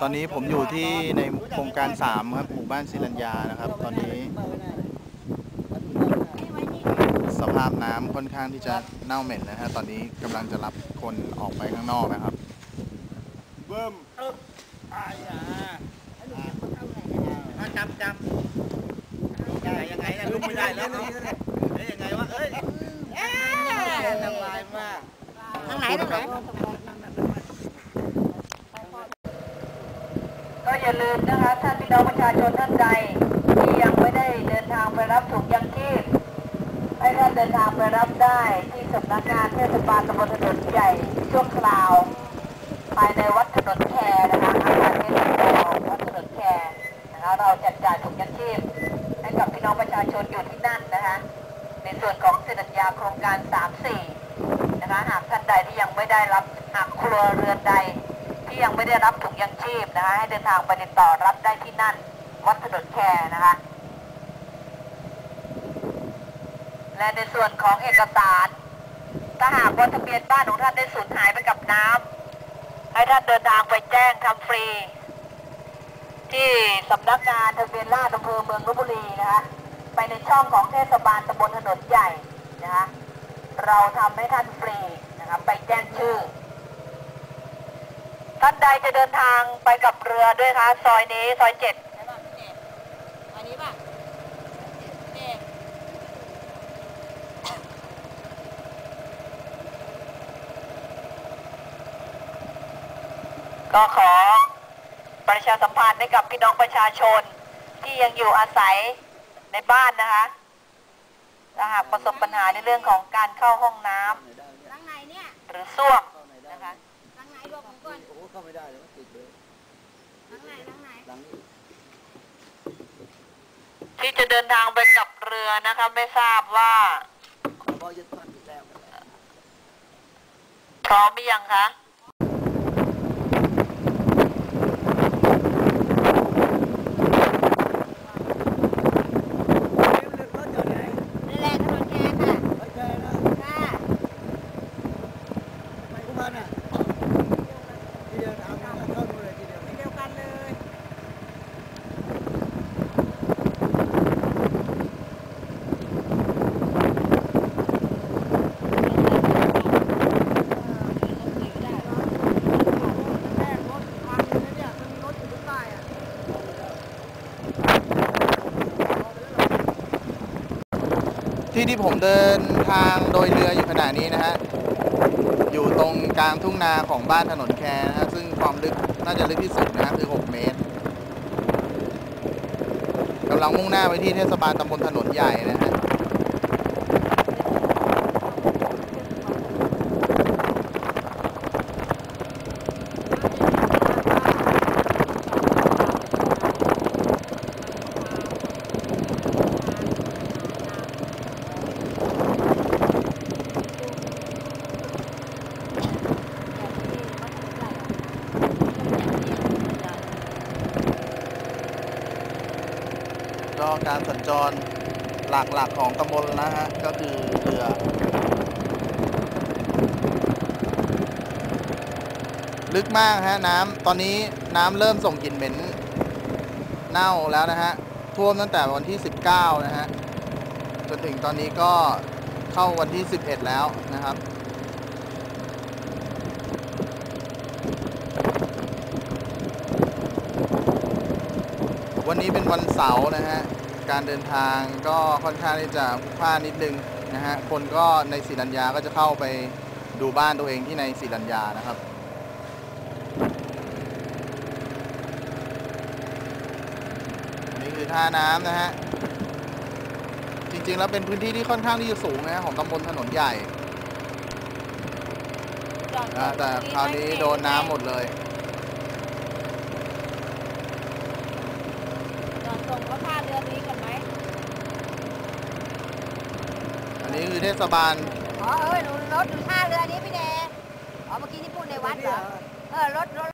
ตอนนี้ผมอยู่ที่ในโครงการ 3 ครับ หมู่บ้านศิรัญญานะครับ ตอนนี้ สภาพน้ำค่อนข้างที่จะเน่าเหม็นนะฮะตอนนี้กำลังจะรับคนออกไปข้างนอกนะครับเบิ่มเอ๊บอายอะอะจับจับยังไงยังไงนะลุกไม่ได้แล้วเนาะเอ้ยยังไงวะเอ้ยสบายมากทางไหนทางไหน อย่าลืมนะคะท่านพี่น้องประชาชนท่านใดที่ยังไม่ได้เดินทางไปรับถุงยังชีพให้ท่านเดินทางไปรับได้ที่สำนักงานเทศบาลตำบลถนนใหญ่ชั่วคราวภายในวัดถนนแคร์นะคะอาคารเทศบาลวัดถนนแคร์นะคะเราจัดจ่ายถุงยังชีพให้กับพี่น้องประชาชนอยู่ที่นั่นนะคะ ในส่วนของสัญญาโครงการ 3-4 นะคะหากท่านใดที่ยังไม่ได้รับหากครัวเรือนใด ที่ยังไม่ได้รับถุงยังชีพนะคะให้เดินทางไปติดต่อรับได้ที่นั่น วัดถนนแคร์นะคะ และในส่วนของเอกสารถ้าหากว่าทะเบียนบ้านของท่านได้สูญหายไปกับน้ำให้ท่านเดินทางไปแจ้งทำฟรี ที่สำนักงานทะเบียนราษฎรอำเภอเมืองลบบุรีนะคะไปในช่องของเทศบาลตำบลถนนใหญ่นะคะเราทำให้ท่านฟรีนะครับไปแจ้งชื่อ ท่านใดจะเดินทางไปกับเรือด้วยคะ ซอยนี้ซอยเจ็ดใช่ป่ะพี่เจอันนี้ป่ะเจก็ขอประชาสัมพันธ์ให้กับพี่น้องประชาชนที่ยังอยู่อาศัยในบ้านนะคะถ้าหากประสบปัญหาในเรื่องของการเข้าห้องน้ำทางไหนเนี่ยหรือส้วมนะคะ ทางไหน บอกผมก่อน โอ้เข้าไม่ได้เลยมันติดเลยทางไหนทางไหนหลังนี้ที่จะเดินทางไปกับเรือนะคะ ไม่ทราบว่าขอบอกยึดพันติดแล้ว พร้อมหรือยังคะ นี่แหละถนนแคค่ะ ไม่ใช่นะ ค่ะ ไปกุมารน่ะทีเดียวถามเข้าดูเลยทีเดียว เดียวกันเลย ที่ที่ผมเดินทางโดยเรืออยู่ขณะนี้นะฮะ อยู่ตรงกลางทุ่งนาของบ้านถนนแคร์นะฮะ ซึ่งความลึกน่าจะลึกที่สุดนะฮะคือ 6 เมตรกำลังมุ่งหน้าไปที่เทศบาลตำบลถนนใหญ่นะฮะ ก็การสัญจรหลักๆของตำบลนะฮะก็คือเรือลึกมากฮะน้ำตอนนี้น้ำเริ่มส่งกลิ่นเหม็นเน่าแล้วนะฮะท่วมตั้งแต่วันที่ 19 นะฮะจนถึงตอนนี้ก็เข้าวันที่ 11 แล้วนะครับ วันนี้เป็นวันเสาร์นะฮะ การเดินทางก็ค่อนข้างที่จะพลุกพล่านนิดนึงนะฮะ คนก็ในศรีลัญญาก็จะเข้าไปดูบ้านตัวเองที่ในศรีลัญญานะครับอันนี้คือท่าน้ำนะฮะ จริงๆแล้วเป็นพื้นที่ที่ค่อนข้างที่จะสูงนะฮะของตำบลถนนใหญ่อ่าแต่คราวนี้โดนน้ำหมดเลย จอดส่งเขาท่าเรือ นี้ก่อนไหมอันนี้คือเทศบาลอ๋อเออรถอยู่ท่าเรือนี้พี่แดอ๋อเมื่อกี้ที่พูดในวัดเหรอเออรถรถ